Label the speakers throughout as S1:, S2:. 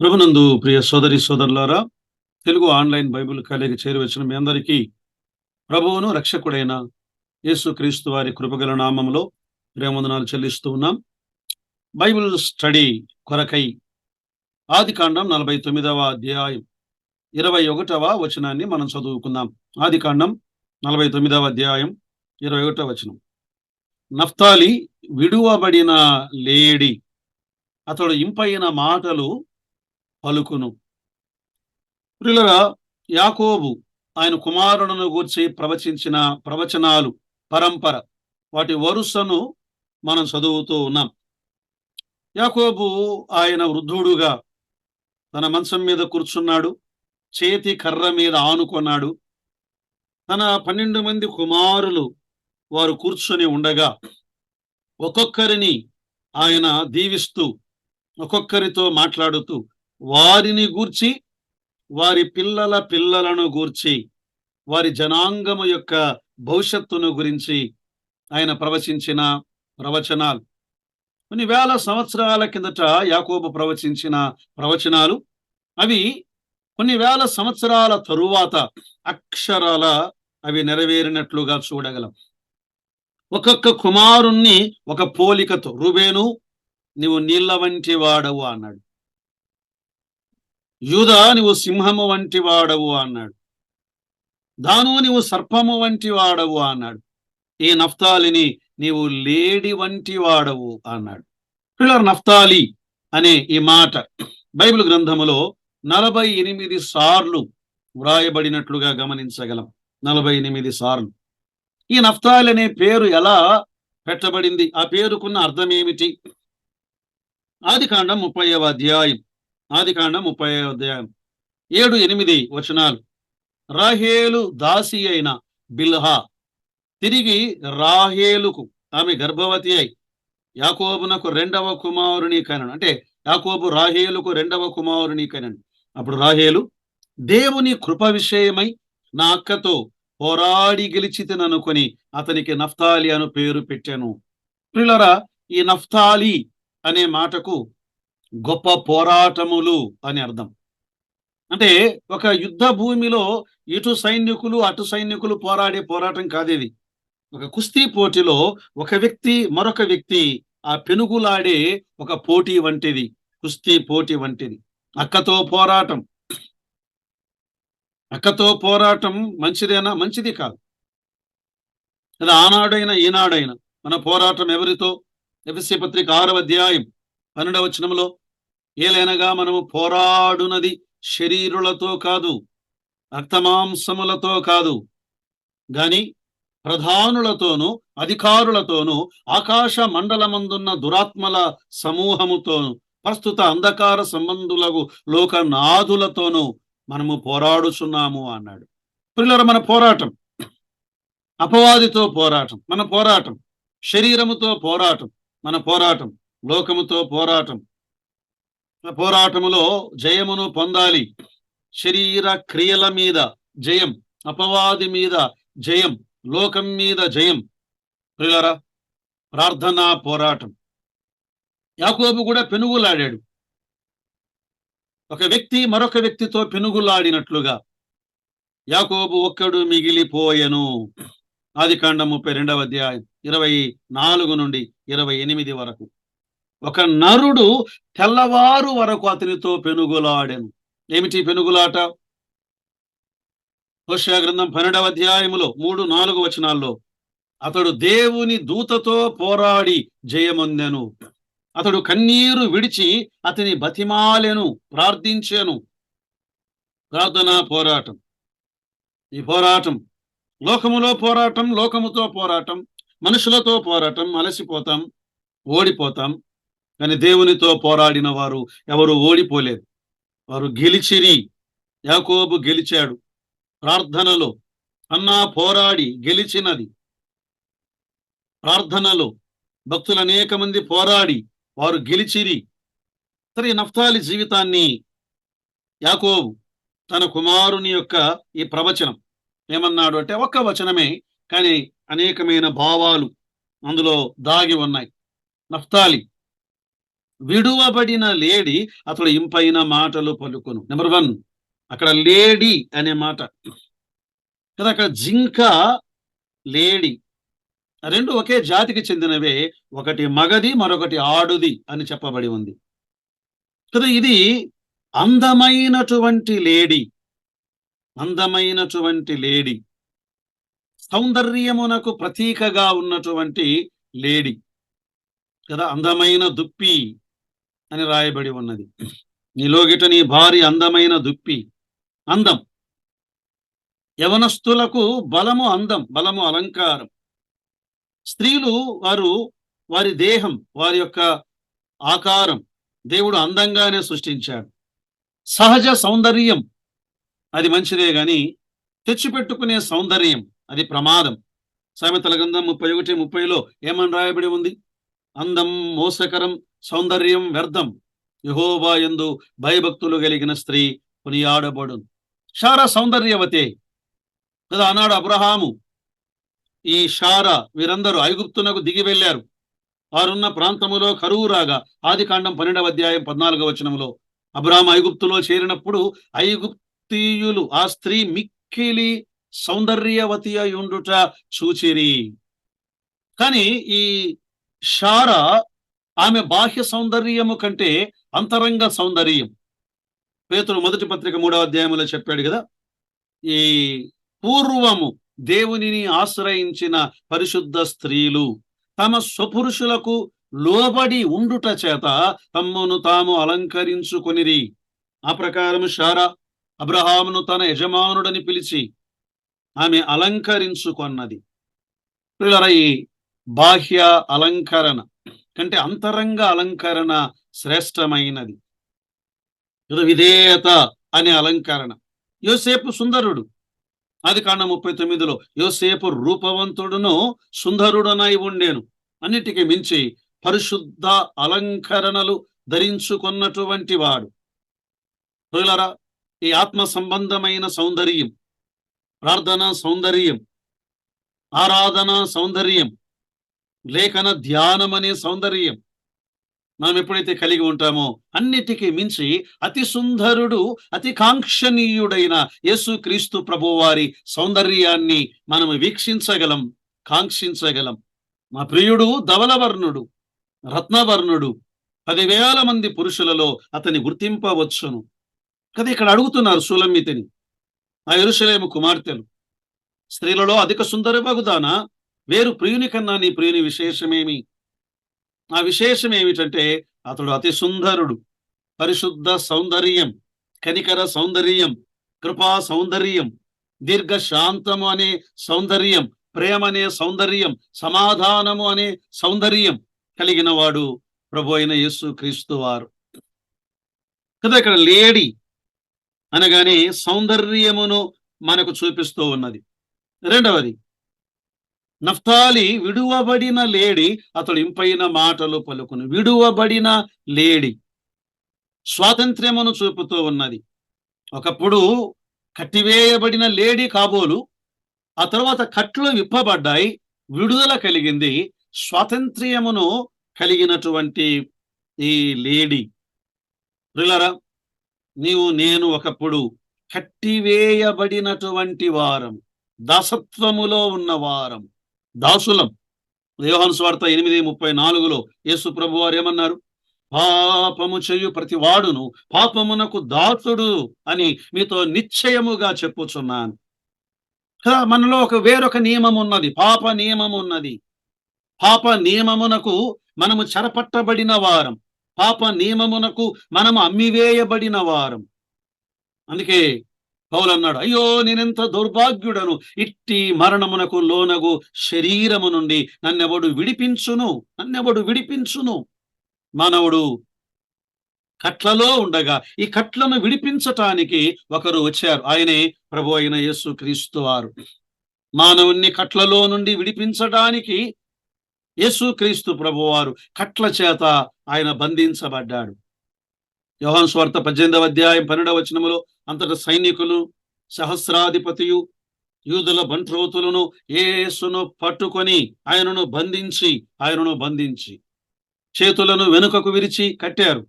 S1: ప్రభునందు ప్రియ సోదరి సోదరులారా తెలుగు ఆన్లైన్ బైబిల్ కాలేజీ చేరువచ్చిన మీ అందరికీ ప్రభువును రక్షకుడైన యేసుక్రీస్తు వారి కృపగల నామంలో ప్రేమందనాలు చెల్లిస్తూ ఉన్నాం. బైబిల్ స్టడీ కొరకై ఆది కాండం నలభై తొమ్మిదవ అధ్యాయం ఇరవై ఒకటవ వచనాన్ని మనం చదువుకుందాం. ఆది కాండం నలభై తొమ్మిదవ అధ్యాయం ఇరవై ఒకటవ వచనం. నఫ్తాలి విడువబడిన లేడి అతడు ఇంపైన మాటలు పలుకును. ప్రిలరా యాకోబు ఆయన కుమారులను గూర్చి ప్రవచించిన ప్రవచనాలు పరంపర. వాటి వరుసను మనం చదువుతూ ఉన్నాం. యాకోబు ఆయన వృద్ధుడుగా తన మంచం మీద కూర్చున్నాడు చేతి కర్ర మీద ఆనుకున్నాడు తన పన్నెండు మంది కుమారులు వారు కూర్చొని ఉండగా ఒక్కొక్కరిని ఆయన దీవిస్తూ ఒక్కొక్కరితో మాట్లాడుతూ వారిని గూర్చి వారి పిల్లల పిల్లలను గూర్చి వారి జనాంగము యొక్క భవిష్యత్తును గురించి ఆయన ప్రవచించిన ప్రవచనాలు. కొన్ని వేల సంవత్సరాల కిందట యాకోబు ప్రవచించిన ప్రవచనాలు. అవి కొన్ని వేల సంవత్సరాల తరువాత అక్షరాల అవి నెరవేరినట్లుగా చూడగలం. ఒక్కొక్క కుమారుణ్ణి ఒక పోలికతో రుబేను నీవు నీళ్ళ వంటి వాడవు అన్నాడు. యూదా నీవు సింహము వంటి వాడవు అన్నాడు. దాను నీవు సర్పము వంటి వాడవు అన్నాడు. ఈ నఫ్తాలిని నీవు లేడి వంటి వాడవు అన్నాడు. పిల్లర్ నఫ్తాలి అనే ఈ మాట బైబిల్ గ్రంథములో నలభై ఎనిమిది సార్లు వ్రాయబడినట్లుగా గమనించగలం. నలభై ఎనిమిది సార్లు. ఈ నఫ్తాలి అనే పేరు ఎలా పెట్టబడింది? ఆ పేరుకున్న అర్థం ఏమిటి? ఆది కాండం ముప్పైవ అధ్యాయం. ఆది కాండం ముప్పై అధ్యాయం. ఏడు ఎనిమిది వచనాలు. రాహేలు దాసి అయిన బిల్హా తిరిగి రాహేలుకు ఆమె గర్భవతి అయి యాకోబునకు రెండవ కుమారుని కనను. అంటే యాకోబు రాహేలుకు రెండవ కుమారుని కనను. అప్పుడు రాహేలు దేవుని కృప విషయమై నా అక్కతో పోరాడి గెలిచితననుకొని అతనికి నఫ్తాలి అను పేరు పెట్టాను. పిల్లరా ఈ నఫ్తాలి అనే మాటకు గొప్ప పోరాటములు అని అర్థం. అంటే ఒక యుద్ధ భూమిలో ఇటు సైనికులు అటు సైనికులు పోరాడే పోరాటం కాదేది. ఒక కుస్తీ పోటీలో ఒక వ్యక్తి మరొక వ్యక్తి ఆ పెనుగులాడే ఒక పోటీ వంటిది. కుస్తీ పోటీ వంటిది. అక్కతో పోరాటం. అక్కతో పోరాటం మంచిదేనా? మంచిది కాదు. అది ఆనాడైనా ఈనాడైనా మన పోరాటం ఎవరితో? ఎఫ్ఎస్సి పత్రిక ఆరవ అధ్యాయం. పన్నెండవ వచనంలో ఏలైనగా మనము పోరాడునది శరీరులతో కాదు రక్తమాంసములతో కాదు గాని ప్రధానులతోనూ అధికారులతోనూ ఆకాశ మండలమందున్న దురాత్మల సమూహముతోను ప్రస్తుత అంధకార సంబంధులకు లోకనాథులతోనూ మనము పోరాడుచున్నాము అన్నాడు. పిల్లల మన పోరాటం అపవాదితో పోరాటం మన పోరాటం శరీరముతో పోరాటం మన పోరాటం లోకముతో పోరాటం. పోరాటములో జయమును పొందాలి. శరీర క్రియల మీద జయం అపవాది మీద జయం లోకం మీద జయం. ప్రియులరా ప్రార్థనా పోరాటం. యాకోబు కూడా పెనుగులాడాడు. ఒక వ్యక్తి మరొక వ్యక్తితో పెనుగులాడినట్లుగా యాకోబు ఒక్కడు మిగిలిపోయెను. ఆది కాండం ముప్పై రెండవ అధ్యాయం ఇరవై నాలుగు నుండి ఇరవై ఎనిమిది వరకు. ఒక నరుడు తెల్లవారు వరకు అతనితో పెనుగులాడెను. ఏమిటి పెనుగులాట? హోషా గ్రంథం పన్నెండవ అధ్యాయములో మూడు నాలుగు వచనాల్లో అతడు దేవుని దూతతో పోరాడి జయమొందెను. అతడు కన్నీరు విడిచి అతని బతిమాలెను ప్రార్థించెను. ప్రార్థన పోరాటం. ఈ పోరాటం లోకములో పోరాటం లోకముతో పోరాటం మనుషులతో పోరాటం అలసిపోతాం ఓడిపోతాం కానీ దేవునితో పోరాడిన వారు ఎవరు ఓడిపోలేదు. వారు గెలిచిరి. యాకోబు గెలిచాడు. ప్రార్థనలో అన్నా పోరాడి గెలిచినది. ప్రార్థనలో భక్తులు అనేక మంది పోరాడి వారు గెలిచిరి. సరే నఫ్తాలి జీవితాన్ని యాకోబు తన కుమారుని యొక్క ఈ ప్రవచనం ఏమన్నాడు అంటే ఒక్క వచనమే కానీ అనేకమైన భావాలు అందులో దాగి ఉన్నాయి. నఫ్తాలి విడువబడిన లేడి అతడు ఇంపైన మాటలు పలుకును. నెంబర్ వన్ అక్కడ లేడీ అనే మాట. కదా అక్కడ జింక లేడి. రెండు ఒకే జాతికి చెందినవే. ఒకటి మగది మరొకటి ఆడుది అని చెప్పబడి ఉంది. కదా ఇది అందమైనటువంటి లేడీ. అందమైనటువంటి లేడీ. సౌందర్యమునకు ప్రతీకగా ఉన్నటువంటి లేడీ. కదా అందమైన దుప్పి. అని రాయబడి ఉన్నది. నీలోగిట నీ భారీ అందమైన దుప్పి అందం. యవనస్తులకు బలము అందం బలము అలంకారం. స్త్రీలు వారు వారి దేహం వారి యొక్క ఆకారం దేవుడు అందంగానే సృష్టించాడు. సహజ సౌందర్యం అది మంచిదే గాని తెచ్చిపెట్టుకునే సౌందర్యం అది ప్రమాదం. సామెతల గ్రంథం ముప్పై ఒకటి ముప్పైలో ఏమని రాయబడి ఉంది? అందం మోసకరం సౌందర్యం వ్యర్థం. యహోవా ఎందు భయభక్తులు కలిగిన స్త్రీ కొనియాడబడు షార సౌందర్యవతే. కదా అన్నాడు అబ్రహాము. ఈ షార వీరందరూ ఐగుప్తునకు దిగి వెళ్ళారు. వారున్న ప్రాంతములో కరువు రాగా ఆది కాండం పన్నెండవ అధ్యాయం పద్నాలుగవ వచనంలో అబ్రాహం ఐగుప్తులో చేరినప్పుడు ఐగుప్తీయులు ఆ స్త్రీ మిక్కిలి సౌందర్యవతి అయి ఉండుట చూచిరి. కానీ ఈ షారా ఆమె బాహ్య సౌందర్యము కంటే అంతరంగ సౌందర్యం. పేతుడు మొదటి పత్రిక మూడవ అధ్యాయంలో చెప్పాడు కదా ఈ పూర్వము దేవునిని ఆశ్రయించిన పరిశుద్ధ స్త్రీలు తమ స్వపురుషులకు లోబడి ఉండుట చేత తమ్మును తాము అలంకరించుకొనిరి. ఆ ప్రకారం షారా అబ్రహామును తన యజమానుడని పిలిచి ఆమె అలంకరించుకొన్నది. పిల్లరై ఈ బాహ్య అలంకరణ. కంటే అంతరంగ అలంకరణ శ్రేష్టమైనది. విధేయత అనే అలంకరణ. యోసేపు సుందరుడు. అది కాండ ముప్పై తొమ్మిదిలో యోసేపు రూపవంతుడును సుందరుడనై ఉండేను. అన్నిటికీ మించి పరిశుద్ధ అలంకరణలు ధరించుకున్నటువంటి వాడు. ప్రియులారా, ఈ ఆత్మ సంబంధమైన సౌందర్యం ప్రార్థన సౌందర్యం ఆరాధన సౌందర్యం లేఖన ధ్యానం అనే సౌందర్యం మనం ఎప్పుడైతే కలిగి ఉంటామో అన్నిటికీ మించి అతి సుందరుడు అతి కాంక్షణీయుడైన యేసు క్రీస్తు ప్రభువారి సౌందర్యాన్ని మనం వీక్షించగలం కాంక్షించగలం. మా ప్రియుడు ధవలవర్ణుడు రత్నవర్ణుడు పదివేల మంది పురుషులలో అతని గుర్తింపవచ్చును. కదా ఇక్కడ అడుగుతున్నారు సులమ్మితిని. ఆ ఎరుసలేము కుమార్తెలు. స్త్రీలలో అధిక సుందరమగుదానా వేరు ప్రియుని కన్నా నీ ప్రియుని విశేషమేమి? ఆ విశేషం ఏమిటంటే అతడు అతి సుందరుడు. పరిశుద్ధ సౌందర్యం కనికర సౌందర్యం కృపా సౌందర్యం దీర్ఘ శాంతము అనే సౌందర్యం ప్రేమ అనే సౌందర్యం సమాధానము అనే సౌందర్యం కలిగిన వాడు ప్రభు అయిన యేసు క్రీస్తు వారు. కదా ఇక్కడ లేడీ అనగానే సౌందర్యమును మనకు చూపిస్తూ ఉన్నది. రెండవది నఫ్తాలి విడువబడిన లేడి అతడు ఇంపైన మాటలు పలుకును. విడువబడిన లేడి స్వాతంత్ర్యమును చూపుతూ ఉన్నది. ఒకప్పుడు కట్టివేయబడిన లేడీ కాబోలు ఆ తర్వాత కట్లు విప్పబడ్డాయి విడుదల కలిగింది. స్వాతంత్ర్యమును కలిగినటువంటి ఈ లేడీ. రిలరా నీవు నేను ఒకప్పుడు కట్టివేయబడినటువంటి వారం దాసత్వములో ఉన్న వారం. దాసులం. యోహాను స్వార్థ ఎనిమిది ముప్పై నాలుగులో యేసు ప్రభు వారు ఏమన్నారు? పాపము చేయు ప్రతి వాడును పాపమునకు దాసుడు అని మీతో నిశ్చయముగా చెప్పుచున్నాను. మనలో ఒక వేరొక నియమం ఉన్నది. పాప నియమం ఉన్నది. పాప నియమమునకు మనము చెరపట్టబడిన వారం. పాప నియమమునకు మనము అమ్మివేయబడిన వారం. అందుకే పౌలు అన్నాడు అయ్యో నేనెంత దౌర్భాగ్యుడను? ఇట్టి మరణమునకు లోనగు శరీరము నుండి నన్నెవడు విడిపించును? నన్నెవడు విడిపించును? మానవుడు కట్లలో ఉండగా ఈ కట్లను విడిపించటానికి ఒకరు వచ్చారు. ఆయనే ప్రభు అయిన యేసు క్రీస్తు వారు. మానవుణ్ణి కట్లలో నుండి విడిపించటానికి యేసు క్రీస్తు ప్రభువారు కట్ల చేత ఆయన బంధించబడ్డాడు. యోహాన్ స్వార్థ పద్దెనిమిదవ అధ్యాయం పన్నెండవ వచనములో అంతట సైనికులు సహస్రాధిపతియు యూదుల బంట్రోతులను ఏసును పట్టుకొని ఆయనను బంధించి ఆయనను బంధించి చేతులను వెనుకకు విరిచి కట్టారు.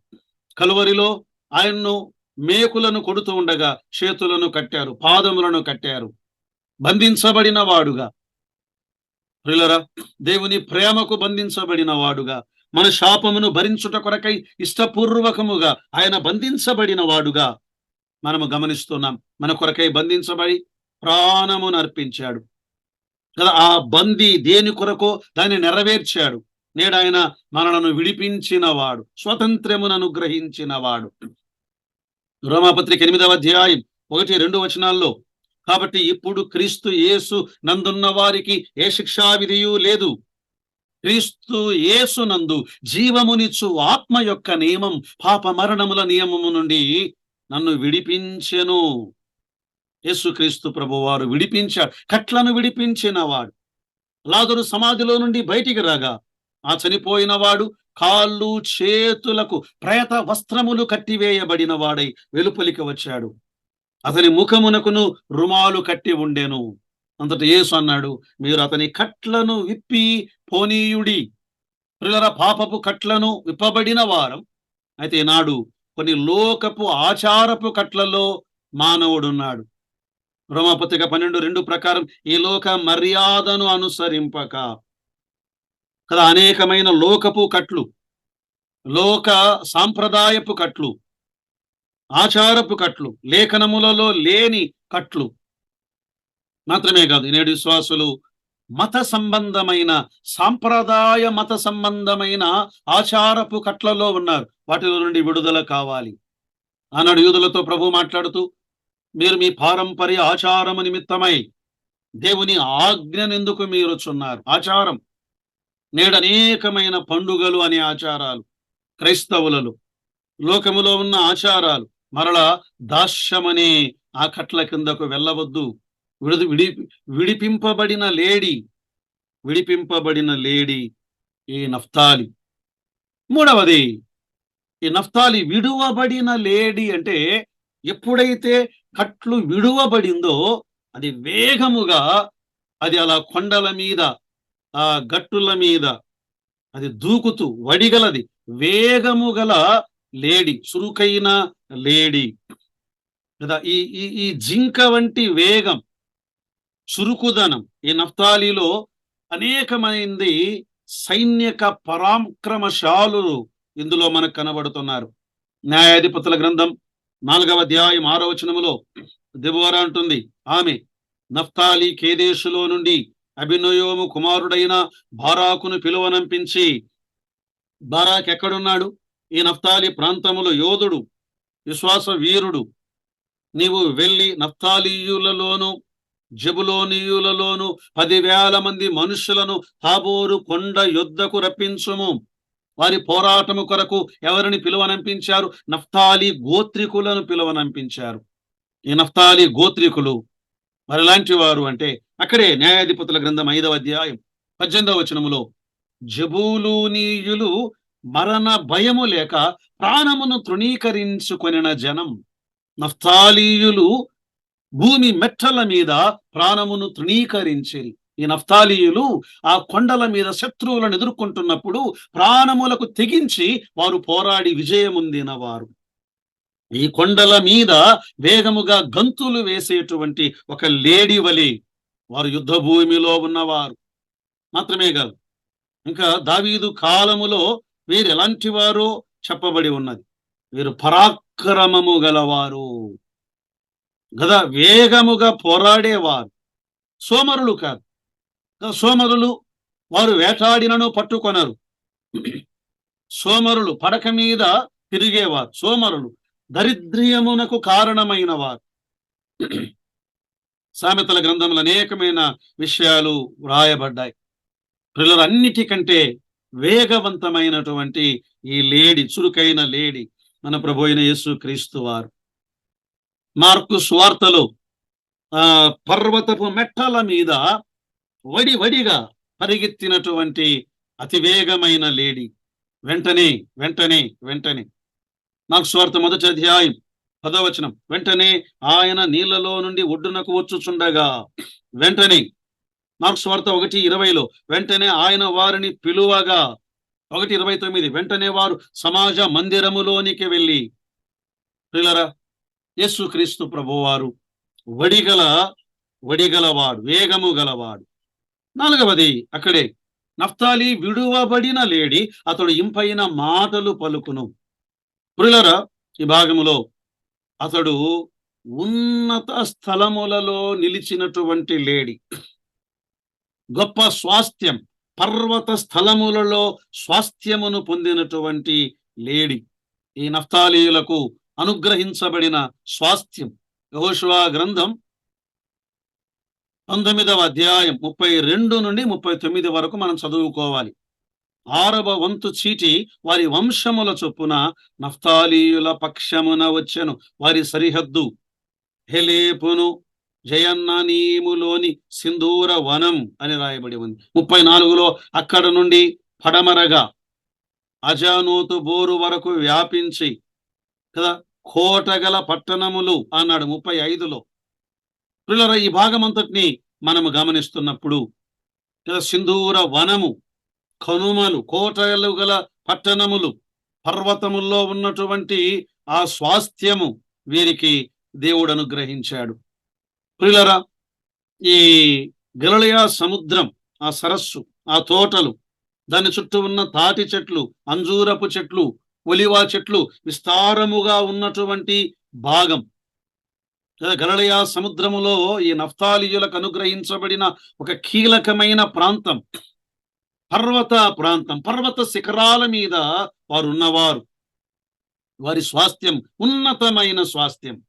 S1: కలువరిలో ఆయన్ను మేకులను కొడుతూ ఉండగా చేతులను కట్టారు పాదములను కట్టారు. బంధించబడిన వాడుగా. ప్రిలరా దేవుని ప్రేమకు బంధించబడిన వాడుగా. మన శాపమును భరించుట కొరకై ఇష్టపూర్వకముగా ఆయన బంధించబడిన వాడుగా మనము గమనిస్తున్నాం. మన కొరకై బంధించబడి ప్రాణమును అర్పించాడు. కదా ఆ బందీ దేని కొరకో దాన్ని నెరవేర్చాడు. నేడు ఆయన మనలను విడిపించినవాడు స్వతంత్రమును అనుగ్రహించినవాడు. రోమాపత్రిక ఎనిమిదవ అధ్యాయం ఒకటి రెండు వచనాల్లో కాబట్టి ఇప్పుడు క్రీస్తు యేసు నందున్న వారికి ఏ శిక్షా విధియు లేదు. క్రీస్తు యేసు నందు జీవమునిచ్చు ఆత్మ యొక్క నియమం పాప మరణముల నియమము నుండి నన్ను విడిపించెను. యేసుక్రీస్తు ప్రభువారు విడిపించాడు కట్లను విడిపించిన వాడు లాదరు సమాధిలో నుండి బయటికి రాగా ఆ చనిపోయిన వాడు కాళ్ళు చేతులకు ప్రేత వస్త్రములు కట్టివేయబడిన వాడై వెలుపలికి వచ్చాడు. అతని ముఖమునకును రుమాలు కట్టి ఉండెను. అంతట యేసు అన్నాడు మీరు అతని కట్లను విప్పి పోనీయుడి. ప్రిలర పాపపు కట్లను విప్పబడిన వారం. అయితే నాడు కొన్ని లోకపు ఆచారపు కట్లలో మానవుడున్నాడు. రోమపత్రిక పన్నెండు రెండు ప్రకారం ఈ లోక మర్యాదను అనుసరింపక. కదా అనేకమైన లోకపు కట్లు. లోక సాంప్రదాయపు కట్లు. ఆచారపు కట్లు. లేఖనములలో లేని కట్లు. మాత్రమే కాదు నేడు విశ్వాసులు మత సంబంధమైన సాంప్రదాయ మత సంబంధమైన ఆచారపు కట్లలో ఉన్నారు. వాటిలో నుండి విడుదల కావాలి. ఆనాడు యూదులతో ప్రభు మాట్లాడుతూ మీరు మీ పారంపర్య ఆచారము నిమిత్తమై దేవుని ఆజ్ఞనెందుకు మీరు చున్నారు? ఆచారం. నేడు అనేకమైన పండుగలు అనే ఆచారాలు క్రైస్తవులలో లోకములో ఉన్న ఆచారాలు. మరలా దాస్యమనే ఆ కట్ల కిందకు వెళ్ళవద్దు. విడు విడి విడిపింపబడిన లేడీ విడిపింపబడిన లేడీ ఈ నఫ్తాలి. మూడవది ఈ నఫ్తాలి విడువబడిన లేడీ అంటే ఎప్పుడైతే కట్లు విడువబడిందో అది వేగముగా అది అలా కొండల మీద ఆ గట్టుల మీద అది దూకుతూ వడిగలది. వేగము గల లేడి చురుకైన లేడి. కదా ఈ ఈ జింక వంటి వేగం చురుకుదనం. ఈ నఫ్తాలిలో అనేకమైంది సైన్యక పరాక్రమశాలులు ఇందులో మనకు కనబడుతున్నారు. న్యాయాధిపతుల గ్రంథం నాలుగవ అధ్యాయం ఆరో వచనములో దిబోరా అంటుంది ఆమె నఫ్తాలి కేదేశులో నుండి అభినయోము కుమారుడైన బారాకును పిలువనంపించి బారాక్ ఎక్కడున్నాడు? ఈ నఫ్తాలి ప్రాంతములో యోధుడు విశ్వాస వీరుడు నీవు వెళ్ళి నఫ్తాలీయులలోనూ జబులోనియులలోను పదివేల మంది మనుషులను తాబోరు కొండ యుద్ధకు రప్పించుము. వారి పోరాటము కొరకు ఎవరిని పిలువనంపించారు? నఫ్తాలి గోత్రికులను పిలువనంపించారు. ఈ నఫ్తాలి గోత్రికులు మరి వారు అంటే అక్కడే న్యాయాధిపతుల గ్రంథం ఐదవ అధ్యాయం పద్దెనిమిదవ వచనములో జబూలూనీయులు మరణ భయము లేక ప్రాణమును తృణీకరించుకొనిన జనం. నఫ్తాలీయులు భూమి మెట్టల మీద ప్రాణమును తృణీకరించి ఈ నఫ్తాలీయులు ఆ కొండల మీద శత్రువులను ఎదుర్కొంటున్నప్పుడు ప్రాణములకు తెగించి వారు పోరాడి విజయముందిన వారు ఈ కొండల మీద వేగముగా గంతులు వేసేటువంటి ఒక లేడి వలి వారు యుద్ధ భూమిలో ఉన్నవారు. మాత్రమే కాదు ఇంకా దావీదు కాలములో వీరు ఎలాంటి వారో చెప్పబడి ఉన్నది. వీరు పరాక్రమము గలవారు. గదా వేగముగా పోరాడేవారు. సోమరులు కాదు. సోమరులు వారు వేటాడినను పట్టుకొనరు. సోమరులు పడక మీద తిరిగేవారు. సోమరులు దరిద్ర్యమునకు కారణమైన వారు సామెతల గ్రంథంలో అనేకమైన విషయాలు వ్రాయబడ్డాయి. పిల్లలన్నిటికంటే వేగవంతమైనటువంటి ఈ లేడి చురుకైన లేడి మన ప్రభు అయిన యేసు క్రీస్తు వారు. మార్కు స్వార్తలో ఆ పర్వతపు మెట్టల మీద వడి వడిగా పరిగెత్తినటువంటి అతివేగమైన లేడి. వెంటనే వెంటనే వెంటనే. మార్కు స్వార్థ మొదటి అధ్యాయం పదవచనం వెంటనే ఆయన నీళ్ళలో నుండి ఒడ్డునకు వచ్చుచుండగా వెంటనే. మార్క్స్ వార్త ఒకటి ఇరవైలో వెంటనే ఆయన వారిని పిలువగా. ఒకటి ఇరవై తొమ్మిది వెంటనే వారు సమాజ మందిరములోనికి వెళ్ళి. పిల్లరా యేసుక్రీస్తు ప్రభువారు వడిగల వడిగలవాడు వేగము గలవాడు. నాలుగవది అక్కడే నఫ్తాలి విడువబడిన లేడి అతడు ఇంపైన మాటలు పలుకును. పురులర ఈ భాగములో అతడు ఉన్నత స్థలములలో నిలిచినటువంటి లేడి. గొప్ప స్వాస్థ్యం పర్వత స్థలములలో స్వాస్థ్యమును పొందినటువంటి లేడి. ఈ నఫ్తాలీయులకు అనుగ్రహించబడిన స్వాస్థ్యం. యహోషువా గ్రంథం పంతొమ్మిదవ అధ్యాయం ముప్పై రెండు నుండి ముప్పై తొమ్మిది వరకు మనం చదువుకోవాలి. ఆరవ వంతు చీటి వారి వంశముల చొప్పున నఫ్తాలీయుల పక్షమున వచ్చెను. వారి సరిహద్దు హెలేపును జయన్ననీములోని సింధూర వనం అని రాయబడి ఉంది. ముప్పై నాలుగులో అక్కడ నుండి పడమరగా అజానోతు బోరు వరకు వ్యాపించి కదా కోటగల పట్టణములు అన్నాడు ముప్పై ఐదులో. పిల్లల ఈ భాగం అంతటిని మనము గమనిస్తున్నప్పుడు సింధూర వనము కనుమలు కోటలు గల పట్టణములు పర్వతముల్లో ఉన్నటువంటి ఆ స్వాస్థ్యము వీరికి దేవుడు అనుగ్రహించాడు. ప్రియులరా ఈ గలలయా సముద్రం ఆ సరస్సు ఆ తోటలు దాని చుట్టూ ఉన్న తాటి చెట్లు అంజూరపు చెట్లు ఒలివా చెట్లు విస్తారముగా ఉన్నటువంటి భాగం. గలలయా సముద్రములో ఈ నఫ్తాలియులకు అనుగ్రహించబడిన ఒక కీలకమైన ప్రాంతం. పర్వత ప్రాంతం. పర్వత శిఖరాల మీద వారు ఉన్నవారు వారి స్వాస్థ్యం ఉన్నతమైన స్వాస్థ్యం.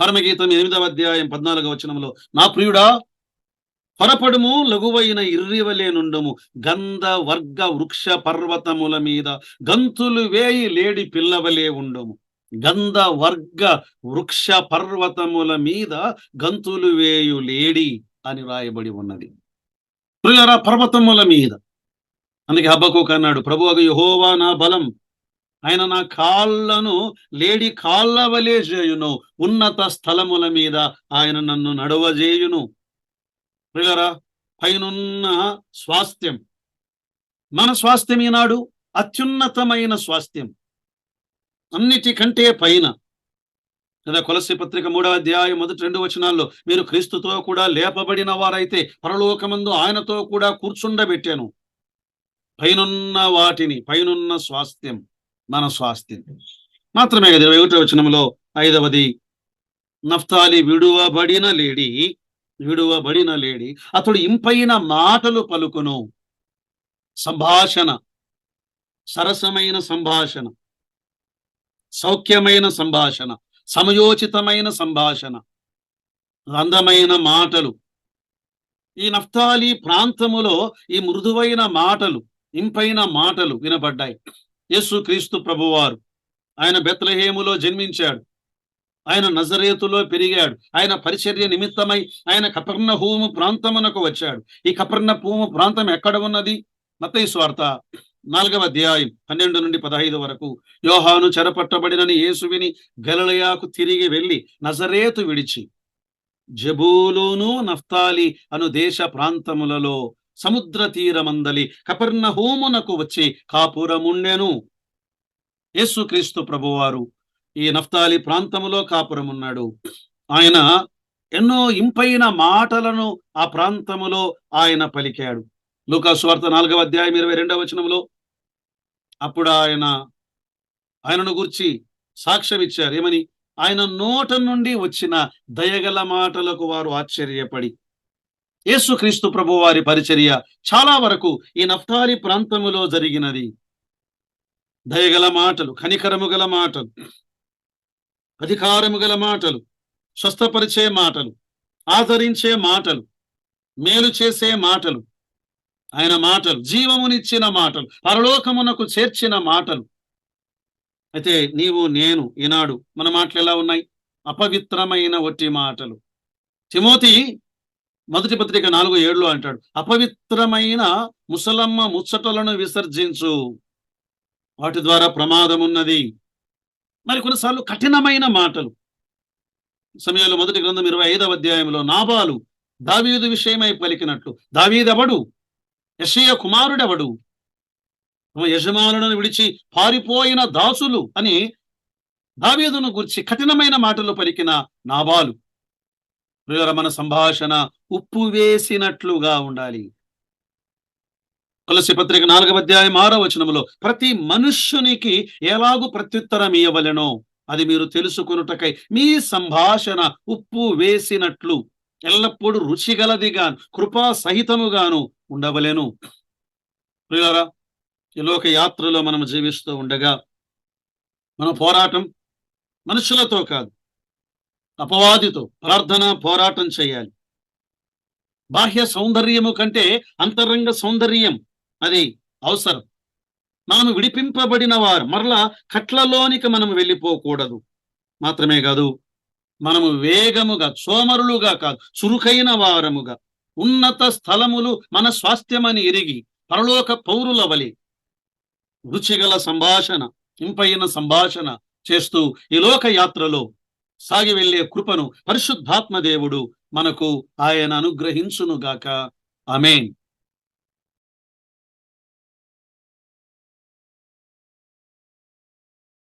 S1: పరమగీతం ఎనిమిదవ అధ్యాయం పద్నాలుగవ వచనంలో నా ప్రియుడా పొరపడుము లఘువైన ఇర్రివలే నుండము. గంధ వర్గ వృక్ష పర్వతముల మీద గంతులు వేయి లేడి పిల్లవలే ఉండము. గంధ వర్గ వృక్ష పర్వతముల మీద గంతులు వేయు లేడి అని రాయబడి ఉన్నది. ప్రియులరా పర్వతముల మీద. అందుకే హబ్బకోక అన్నాడు ప్రభు యహోవా నా బలం. ఆయన నా కాళ్ళను లేడి కాళ్ళ వలే చేయును. ఉన్నత స్థలముల మీద ఆయన నన్ను నడవజేయును. ప్రజారా పైనున్న స్వాస్థ్యం. మన స్వాస్థ్యం ఈనాడు అత్యున్నతమైన స్వాస్థ్యం. అన్నిటికంటే పైన. కదా కొలసి పత్రిక మూడవ అధ్యాయం మొదటి రెండు వచనాల్లో మీరు క్రీస్తుతో కూడా లేపబడిన వారైతే పరలోకమందు ఆయనతో కూడా కూర్చుండబెట్టాను. పైనున్న వాటిని పైనున్న స్వాస్థ్యం మన స్వాస్థ్యం. మాత్రమే కదా ఇరవై ఒకటో వచనంలో ఐదవది నఫ్తాలి విడువబడిన లేడీ విడువబడిన లేడి అతడు ఇంపైన మాటలు పలుకును. సంభాషణ. సరసమైన సంభాషణ. సౌఖ్యమైన సంభాషణ. సమయోచితమైన సంభాషణ. అందమైన మాటలు. ఈ నఫ్తాలి ప్రాంతములో ఈ మృదువైన మాటలు ఇంపైన మాటలు వినబడ్డాయి. యేసు క్రీస్తు ప్రభువారు. ఆయన బెత్లహేములో జన్మించాడు. ఆయన నజరేతులో పెరిగాడు. ఆయన పరిచర్య నిమిత్తమై ఆయన కపర్ణ హూము ప్రాంతమునకు వచ్చాడు. ఈ కపర్ణ భూము ప్రాంతం ఎక్కడ ఉన్నది? మత్తయి స్వార్త నాలుగవ అధ్యాయం పన్నెండు నుండి పదహైదు వరకు. యోహాను చెరపట్టబడినని యేసువిని గలలయాకు తిరిగి వెళ్ళి నజరేతు విడిచి జబూలోను నఫ్తాలి అను దేశ ప్రాంతములలో సముద్ర తీరమందలి కపర్ణ హోమునకు వచ్చి కాపురముండెను. యేసుక్రీస్తు ప్రభువారు ఈ నఫ్తాలి ప్రాంతములో కాపురమున్నాడు. ఆయన ఎన్నో ఇంపైన మాటలను ఆ ప్రాంతములో ఆయన పలికాడు. లూకాస్వార్త నాలుగవ అధ్యాయం ఇరవై రెండవ వచనంలో అప్పుడు ఆయన ఆయనను గుర్చి సాక్ష్యం ఇచ్చారు ఏమని? ఆయన నోట నుండి వచ్చిన దయగల మాటలకు వారు ఆశ్చర్యపడి యేసుక్రీస్తు ప్రభు వారి పరిచర్య చాలా వరకు ఈ నఫ్తాలి ప్రాంతములో జరిగినది. దయగల మాటలు కనికరము గల మాటలు అధికారము గల మాటలు స్వస్థపరిచే మాటలు ఆదరించే మాటలు మేలు చేసే మాటలు. ఆయన మాటలు జీవమునిచ్చిన మాటలు పరలోకమునకు చేర్చిన మాటలు. అయితే నీవు నేను ఈనాడు మన మాటలు ఎలా ఉన్నాయి? అపవిత్రమైన ఒట్టి మాటలు. తిమోతి మొదటి పత్రిక నాలుగు ఏడులో అంటాడు అపవిత్రమైన ముసలమ్మ ముచ్చటలను విసర్జించు. వాటి ద్వారా ప్రమాదం ఉన్నది మరి కొన్నిసార్లు కఠినమైన మాటలు. సమయంలో మొదటి గ్రంథం ఇరవై ఐదవ అధ్యాయంలో నాబాలు దావీదు విషయమై పలికినట్లు. దావీదెవడు? యశయ కుమారుడెవడు? తమ యజమానులను విడిచి పారిపోయిన దాసులు అని దావీదును గురించి కఠినమైన మాటలు పలికిన నాబాలు. ప్రియుల మన సంభాషణ ఉప్పు వేసినట్లుగా ఉండాలి. తులసి పత్రిక నాలుగవ అధ్యాయం ఆరో వచనములో ప్రతి మనుష్యునికి ఎలాగూ ప్రత్యుత్తరం ఇవ్వవలెనో అది మీరు తెలుసుకున్నటకై మీ సంభాషణ ఉప్పు వేసినట్లు. ఎల్లప్పుడూ రుచిగలదిగా కృపా సహితముగాను ఉండవలెను. ప్రియులారా ఈ లోక యాత్రలో మనం జీవిస్తూ ఉండగా మన పోరాటం మనుషులతో కాదు అపవాదితో ప్రార్థన పోరాటం చేయాలి. బాహ్య సౌందర్యము కంటే అంతరంగ సౌందర్యం అది అవసరం. మనము విడిపింపబడిన వారు. మరలా కట్లలోనికి మనం వెళ్ళిపోకూడదు. మాత్రమే కాదు మనము వేగముగా సోమరులుగా కాదు చురుకైన వారముగా ఉన్నత స్థలములు మన స్వాస్థ్యమని ఎరిగి పరలోక పౌరుల వలి రుచిగల సంభాషణ ఇంపైన సంభాషణ చేస్తూ ఈ లోక యాత్రలో సాగి వెళ్ళే కృపను పరిశుద్ధాత్మ దేవుడు మనకు ఆయన అనుగ్రహించునుగాక. అమేన్